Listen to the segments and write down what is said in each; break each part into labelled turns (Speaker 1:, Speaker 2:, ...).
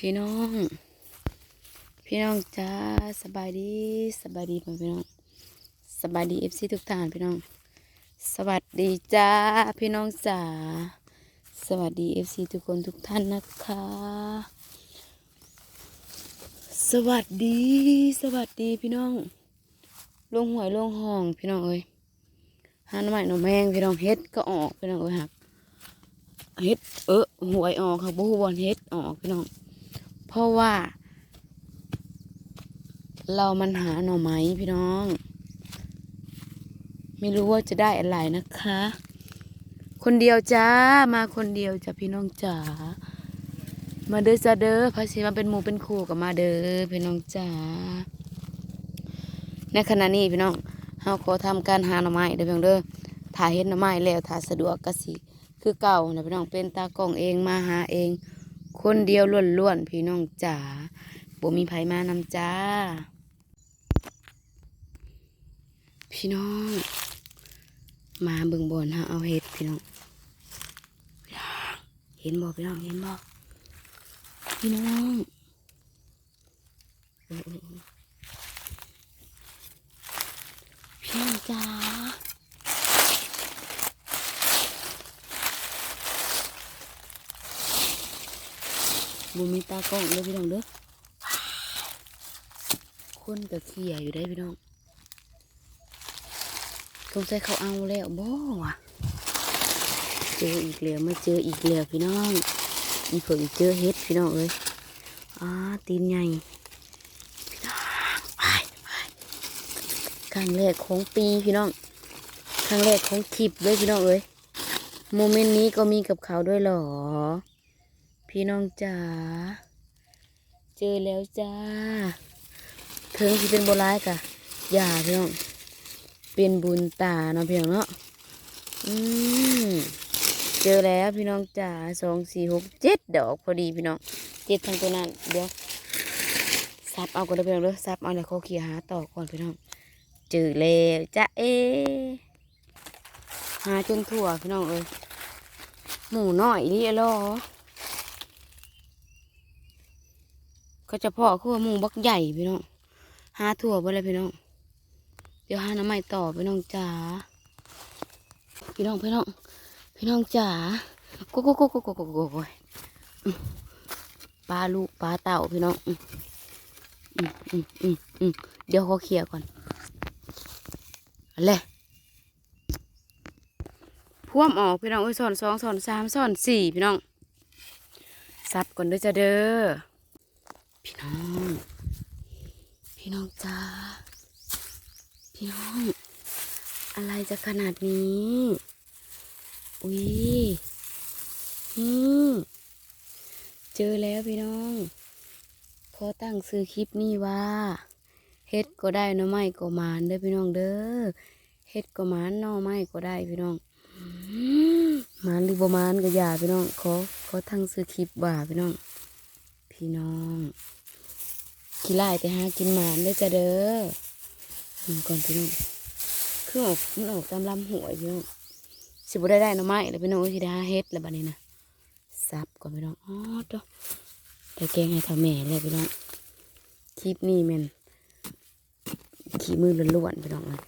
Speaker 1: พี่น้อง พี่น้องจ้าสบายดีสบายดีพี่น้องสบายดีเอฟซีทุกท่านพี่น้อง สวัสดีจ้าพี่น้องจ๋าสวัสดีเอฟซีทุกคนทุกท่านนะคะ สวัสดี สวัสดีพี่น้องลงหวยลงห้องพี่น้องเอ้ยหาหน่อไม้หน่อแมงพี่น้องเฮ็ดก็ออกพี่น้องเอ้ยหักเฮ็ดเออหวยออกค่ะบ่ฮู้บอลเฮ็ดออกพี่น้อง เพราะว่า เรามันหาหน่อไม้พี่น้อง ไม่รู้ว่าจะได้อะไรนะคะ คนเดียวจ้ามาคนเดียวจ้ะพี่น้องจ๋ามาเด้อจ้าเด้อพาสิมาเป็นหมู่เป็นคู่กับมาเด้อพี่น้องจ๋าในขณะนี้พี่น้องเฮาขอทำการหาหน่อไม้เด้อพี่น้องเด้อถ้าเห็นหน่อไม้แล้วถ้าสะดวกก็สิคือเก่านะพี่น้องเป็นตากล้องเองมาหาเอง คนเดียวล้วนๆพี่น้องจ๋าบ่มีไผมานำจ้า พี่น้อง มาเบิ่งบนฮะเอาเห็ดพี่น้องเห็นบ่พี่น้องเห็นบ่พี่น้องพี่น้องจ๋า บุมีตากล้องเลยพี่น้องเด้อคนกับเขี่ยอยู่ได้พี่น้องสงสัยเขาเอาแล้วบ่วะเจออีกแล้วมาเจออีกแล้วพี่น้องอีเพิ่งเจอเฮ็ดพี่น้องเอ้ยอ่าตีนใหญ่พี่น้องไปไปครั้งแรกของปีพี่น้องครั้งแรกของคลิปด้วยพี่น้องเอ้ยโมเมนต์นี้ก็มีกับเขาด้วยหรอ พี่น้องจ๋าเจอแล้วจ้าถึงที่เป็นโบราณกะอย่าพี่น้องเป็นบุญตาเนาะเพียงเนาะอืมเจอแล้วพี่น้องจ๋าสองสี่หกเจ็ดดอกพอดีพี่น้องเจ็ดทั้งตัวนั้นเดี๋ยวซับเอาก่อนเด้อพี่น้องเด้อซับเอาแล้วเขาเขี่ยหาต่อก่อนพี่น้องเจอแล้วจ้าเอหาจนทั่วพี่น้องเอ้ยหมูน้อยนี่เหรอ ก็จะพอคือมุงบักใหญ่พี่น้องหาถั่วบ่เลยพี่น้อง เดี๋ยวหาน้ำใหม่ต่อพี่น้องจ๋าพี่น้องพี่น้องพี่น้องจ๋ากุ๊กกุ๊กกุ๊กกุ๊กกุ๊กกุ๊กปลาลูกปลาเต่าพี่น้องอืมอืมอืมอืมเดี๋ยวเขาเคลียร์ก่อนเลยพ่วมออกพี่น้องเอ้ยสอนสองสอนสามสอนสี่พี่น้องซับก่อนด้วยจะเด้อ พี่น้อง พี่น้องจ้าพี่น้อง อะไรจะขนาดนี้ อุ้ยนี่เจอแล้วพี่น้องขอตั้งซื้อคลิปนี้ว่าเฮ็ดก็ได้น่อไม้ก็มานเด้อพี่น้องเด้อเฮ็ดก็มานน่อไม้ก็ได้พี่น้องมานหรือบ่มานก็อย่าพี่น้องขอขอตั้งซื้อคลิปว่าพี่น้อง พี่น้อง ขี้ไล่แต่หากินหมานเด้จะเด้ออืมก่อนพี่น้องคือออกมันออกตามลำหัวพี่น้องสิบ่ได้ได้หน่อไม้แล้วพี่น้องสิได้หาเฮ็ดแล้วบัดนี้นะซับก่อนพี่น้องอ๋อตัวแต่แกงให้ทำแม่แล้วพี่น้องคลิปนี้แมันขี้มือล้วนๆพี่น้องเลย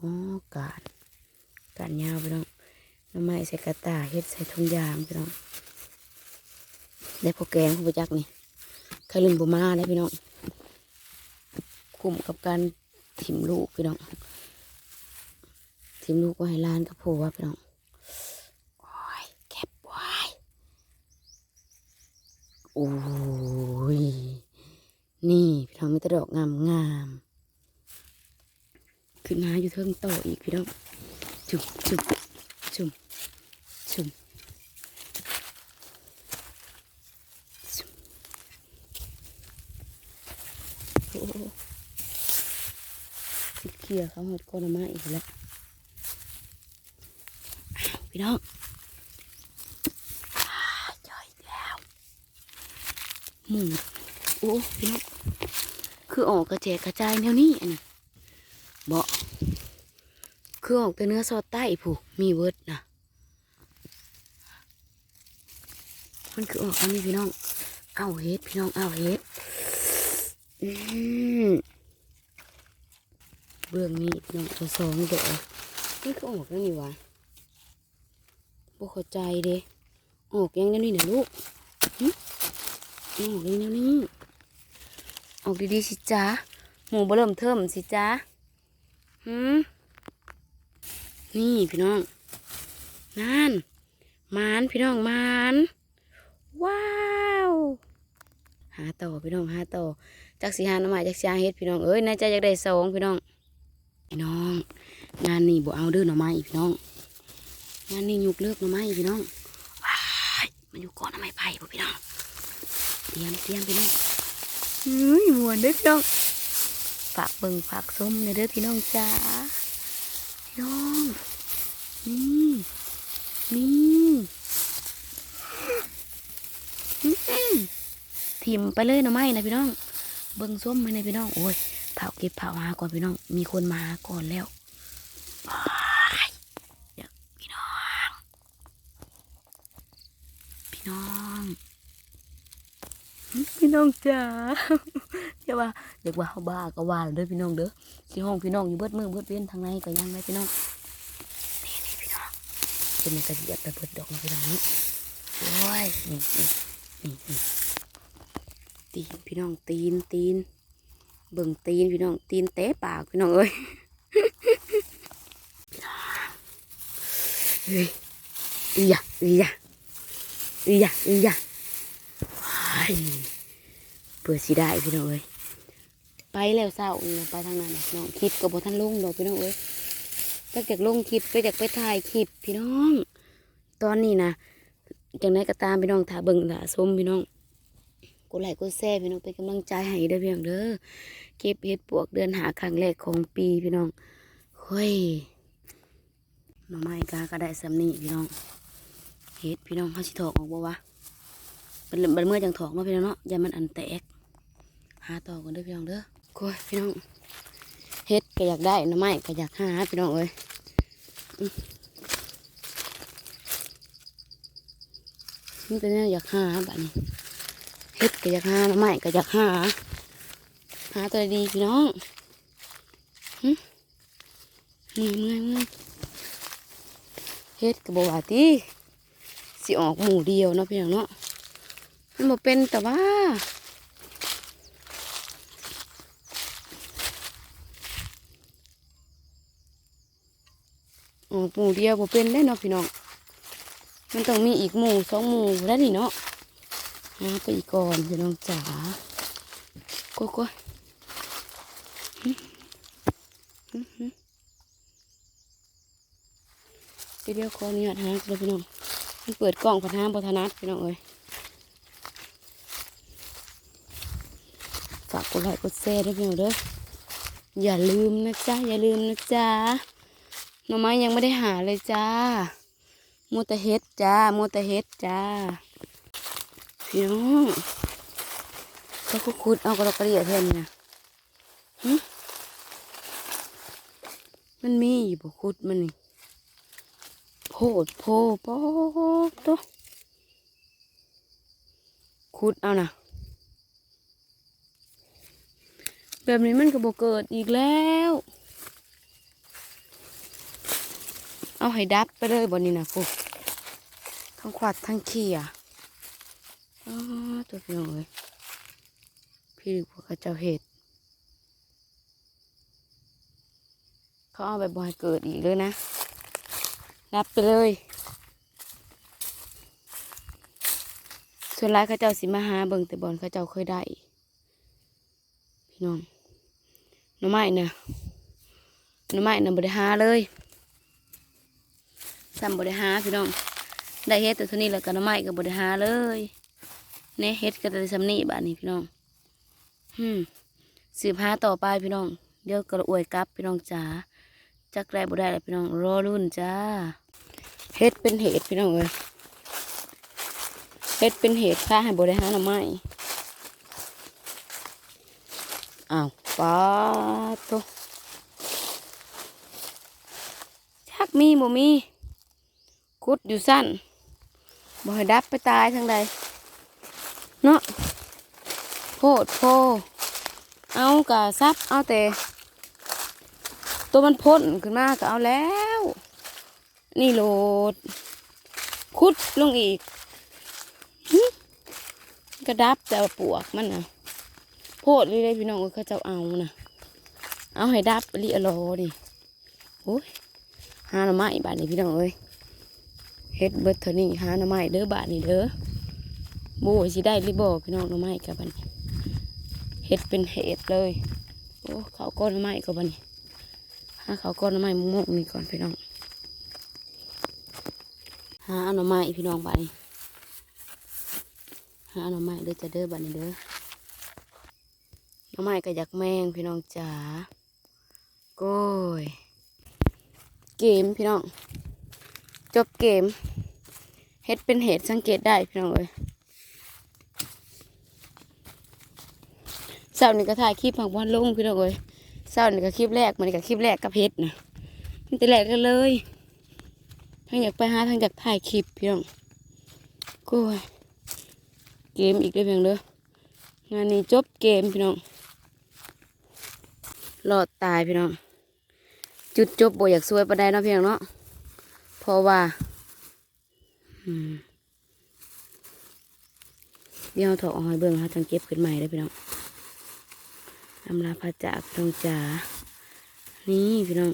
Speaker 1: อ๋อการการยาวพี่น้องหน่อไม้ใส่กระตาเฮ็ดใส่ถุงยางพี่น้องได้พอแกงพอประจักนี่ คลืมบ่มาได้พี่น้องคุ้มกับการถิ่มลูกพี่น้องถิ่มลูกไว้ล้านกับผัวพี่น้องโอ้ยเก็บไว้โอ้ยนี่พี่น้องมีต่ดอกงามงามขึ้นมาอยู่เทิงโตออีกพี่น้องจุ่มจุ่มจุ่มจุ่มจุ่มโอ้โห สิเคลียร์เขาหมดก้อนมาอีกแล้วพี่น้องจออีกแล้วหมูโอ้พี่น้องคือออกกระแจกกระจายแนวนี้อันนี้เบาคือออกแต่เนื้อซอดใต้ผู้มีเวิร์ดนะมันคือออกอันนี้พี่น้อง เอาเฮ็ดพี่น้องเอาเฮ็ดอืม เบื้องนี้พี่น้องจะสองดอกมันคือออกแล้วนี่วะบ่เข้าใจเด้ออกยังไงนี่นะลูกหึออกยังไงนี่ออกดีๆสิจ้าหมูบ่เริ่มเทิมสิจ้าหืมนี่พี่น้องนั่นมานพี่น้องมานว้าวหาต่อพี่น้องหาต่อจักสีหาหน่อไม้จักสีหาเฮ็ดพี่น้องเอ้ยน่ายใจอยากได้สองพี่น้อง พี่น้อง งานนี้บ่เอาเด้อหน่อไม้พี่น้อง งานนี้ยุกเลิกหน่อไม้พี่น้องมันอยู่ก่อนหน่อไม้ไผ่บ่พี่น้อง เตรียมเตรียมพี่น้องเฮ้ยมวนเด้อพี่น้องฝากเบิ่งฝากส้มในเด้อพี่น้องจ้าพี่น้องนี่นี่ทิมไปเลยหน่อไม้นะพี่น้อง เบิ่งส้มไปนพี่น้องโอ้ย เผาเก็บเผาหาก่อนพี่น้อง มีคนมาก่อนแล้วว้ายอยากพี่น้อง พี่น้องพี่น้องจ๋าเดี๋ยวว่าเดี๋ยวว่าเขาบ้าก็ว่าเด้อพี่น้องเด้อสิห้องพี่น้องอยู่เบิดมือเบิดเว้นทางในก็ยังได้พี่น้องนี่นี่พี่น้องเป็นกระเดียดไปเบิดดอกนะพี่น้องนี่โอ้ยนี่นี่นี่นี่ตีนพี่น้องตีนตีน เบิ่งตีนพี่น้องตีนเตะปากพี่น้องเอ้ยพี่น้องเฮ้ยอีหยะอีหยะอีหยะอีหยะว้ายเปิดสีได้พี่น้องเอ้ยไปแล้วเศร้าไปทางนั้นน้องคลิปกับบท่านลุงดอกพี่น้องเอ้ยก็จากลงคลิปก็จากไปถ่ายคลิปพี่น้อง ตอนนี้นะจังไหนก็ตามพี่น้องถ่าเบิ่งถ่าส้มพี่น้อง กดไลค์กดแชร์พี่น้องเป็นกำลังใจให้เด้อพี่น้องเด้อเก็บเห็ดปวกเดือนหาครั้งแรกของปีพี่น้องเฮ้ยหน่อไม้กาก็ได้สำนีพี่น้องเห็ดพี่น้องเขาสิถอกออกบ่วะเป็นเป็นเมื่อจังถอกเนาะพี่น้องเนาะอย่ามันอันแตกหาต่อกันเด้อพี่น้องเด้อโอ้ยพี่น้องเห็ดก็อยากได้หน่อไม้ก็อยากหาพี่น้องเอ้ยนี่เป็นแนวอยากหาแบบนี้ เฮ็ดก็อยากหาหน่อไม้ก็อยากหา หาตัวดีพี่น้องหึเมื่อยเมื่อยเมื่อยเฮ็ดก็บอกว่าติสิออกหมู่เดียวเนาะพี่น้องเนาะมันบ่เป็นแต่ว่าออกหมู่เดียวบ่เป็นได้เนาะพี่น้องมันต้องมีอีกหมู่สองหมู่แล้วนี่เนาะ หาไปอีกก่อนพี่น้องจ๋าก้โก้หึหึหึเดี๋ยวขออนุญาตหาเลยพี่น้องมันเปิดกล้องพันห้าพัฒนัดพี่น้องเอ้ยฝากกดไลค์กดแชร์ด้วยพี่น้องเด้ออย่าลืมนะจ๊ะอย่าลืมนะจ๊ะหน่อไม้ยังไม่ได้หาเลยจ้ามูแต่เฮ็ดจ้ามูแต่เฮ็ดจ้า พี่น้องก็คุดคุดเอากระดกกระเดียเท่านี้นะมันมีอยู่บ่คุดมันนี่โพดโพปอกตัวคุดเอานะแบบนี้มันก็บ่เกิดอีกแล้ว เอาให้ดับไปเลยบนนี้นะพวกทั้งขวัดทั้งขี้อะ ตัวพี่น้องเอ้ยพี่พวกเขาเจ้าเห็ดเขาเอาแบบบอยเกิดอีกเลยนะรับไปเลย ส่วนร้ายเขาเจ้าสิมาหาเบิ่งแต่บอลเขาเจ้าเคยได้ พี่น้องหน่อไม้น่ะหน่อไม้น่ะบริหาเลยซ้ำบริหาพี่น้องได้เฮ็ดแต่เท่านี้แล้วก็หน่อไม้ก็บริหาเลย เน่เฮ็ดก็จะสำนีบ้านนี้พี่น้องหืมสืบหาต่อไปพี่น้อง เดี๋ยวกระอวยกลับพี่น้องจ๋าจักได้บ่ได้แล้วพี่น้องรอรุ่นจ้าเฮ็ดเป็นเห็ดพี่น้องเอ้ยเฮ็ดเป็นเห็ดค่าให้บ่ได้หาหน่อไม้อ้าวป้าดโตจักมีบ่มีคุดอยู่สั้นบ่ให้ดับไปตายทางใด เนาะโพดโพเอากะซับเอาแต่ ตัวมันพ่นขึ้นมาก็เอาแล้ว นี่โหลด คุดลงอีกกระดับแต่ว่าปวกมันนะโพดเลยเลยพี่น้องเอ้ยเขาจ้าเอานะเอาให้ดับลิอโลดิโอ้ยหาหน่อไม้บาทนี้พี่น้องเอ้ยเฮ็ดเบิร์ดเท่านี้หาหน่อไม้เด้อบาทนี้เด้อ โบ้ยสิได้หรือบ่พี่น้องหน่อไม้กับบันเฮ็ดเป็นเห็ดเลยโอ้เขาก้อนหน่อไม้กับบันหาเขาก้อนหน่อไม้มุกนี่ก่อนพี่น้องหาอาหน่อไม้พี่น้องไปหาอาหน่อไม้เด้อจะเด้อบันเด้อหน่อไม้ก็อยากแมงพี่น้องจ๋าโก้ยเกมพี่น้อง จบเกมเฮ็ดเป็นเหตุสังเกตได้พี่น้องเอ้ย เสาร์นี้ก็ถ่ายคลิปผักบอลลงพี่น้องเอ้ยเสาร์นี้ก็คลิปแรกมันก็คลิปแรกกับเฮ็ดนะมันแต่แรกกันเลยทั้งอยากไปหาทั้งอยากถ่ายคลิปพี่น้องกูเกมอีกเด้อเพียงเด้องานนี้จบเกมพี่น้องรอดตายพี่น้องจุดจบบ่อยากสวยปานใดเนาะพี่น้องเนาะเพราะว่าเดี๋ยวถอดออกให้เบิ่งหาจังเก็บขึ้นใหม่เด้พี่น้อง อำลาพระจากพี่น้องจ๋า นี่พี่น้อง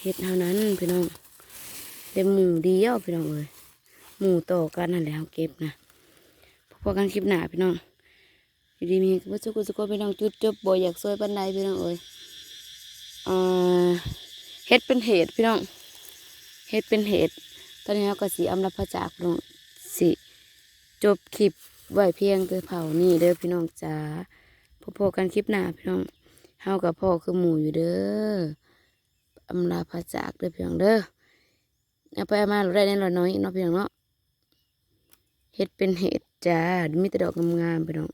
Speaker 1: เฮ็ดเท่านั้นพี่น้องเต็มหมูเดียวพี่น้องเอ้ยหมูต่อกันนั่นแหละเขาเก็บนะพอกันคลิปหนาพี่น้องอยู่ดีมีวัสดุสุกพี่น้องจุดจบบ่อยากซวยปันใดพี่น้องเอ้ยอ่าเฮ็ดเป็นเหตุพี่น้องเฮ็ดเป็นเหตุตอนนี้เราก็สีอำลาพระจากพี่น้องสิจบคลิปไว้เพียงแต่เผานี่เด้อพี่น้องจ๋า พอกันคลิปหน้าพี่น้องเฮากับพ่อคือหมูอยู่เด้ออำลาพระจากเด้อพี่น้องเด้อเอาไปเอามาเราได้แน่นอนน้อยเนาะพี่น้องเนาะเห็ดเป็นเห็ดจ้ามีแต่ดอกงามๆพี่น้อง